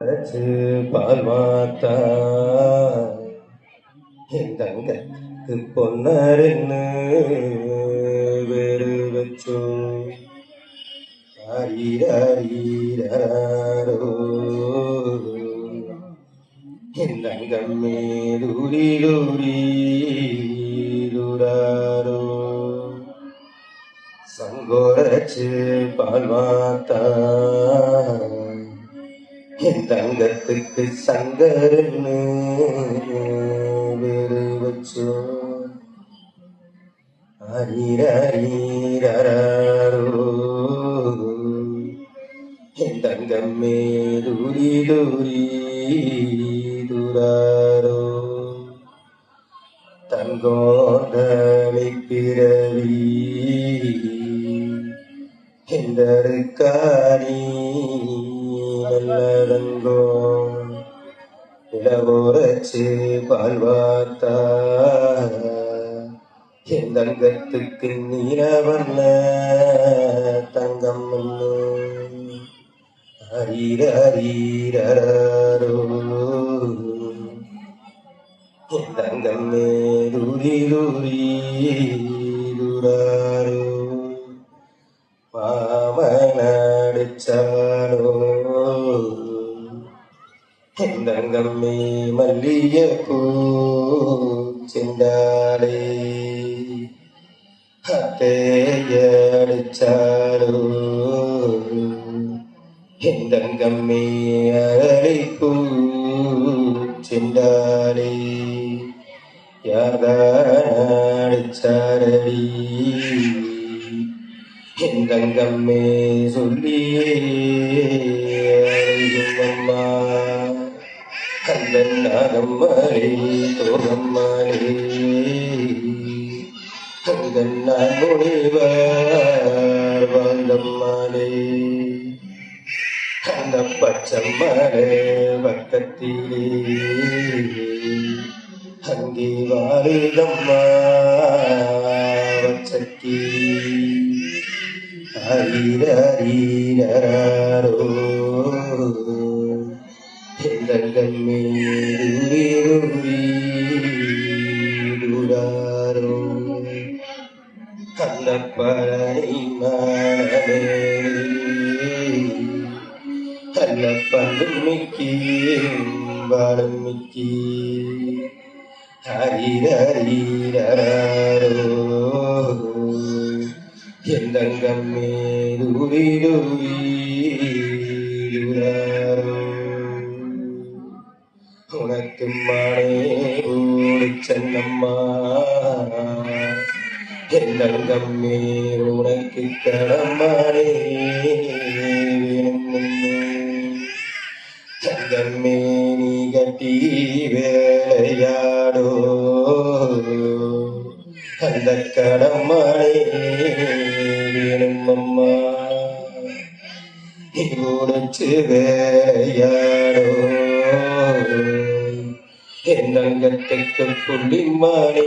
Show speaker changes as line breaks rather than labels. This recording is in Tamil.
அரைச்சு பால் பொன்னருன்னு வேறு வச்சோ? ஆரீரோ என் மேலூரி லூரி சங்கோரச்சு பால்வாத்தா என் தங்கத்துக்கு சங்கரன்னு வச்சோ? என் தங்கம் மேலூரி தூரி துராரோ தங்கோதலை பிறவி எந்தருக்காரி நல்லடங்கோ இளவோரச்சி பால்வாத்தா என் தங்கத்துக்கு நீரவல்ல தங்கம் அரீரீரோ என் தங்கம் மேலூரி லூரி லூராரோ மாமனடிச்சாலோ என் தங்கம் மே மல்லிய பூ செண்டாலே அத்தையடிச்சாலோ என் தங்கம் மே யாரடிச்சாரடி என் தங்கம்மே சொல்லியே മുരുകൻ അകമ്മലേ തോകമ്മലേ അങ്കണ്ണാൻ മുനിവർ വന്നമ്മലേ അങ്കപ്പച്ചമ്മലേ വക്കത്തിലേ അങ്കി വാരുതമ്മ വച്ചക്കീ ഹരിരീരോ എന്തങ്കമ്മേ கள்ளப்பழனி மனமே கள்ளப்பண்ணும் மிக்கி வாழும் மிக்கி எந்தங்கம் மேலூரிலூரிலூராரோ உனக்கு மானே ஊடி சென்னம்மா எந்தங்கம் உனக்கு கடமானே தங்கம்மே நீ கட்டி வேளையாடோ அந்த கடமானே வேணும் அம்மா. நீ உடைச்சு வேளையாடோ என் தங்கத்துக்கு புள்ளிமானே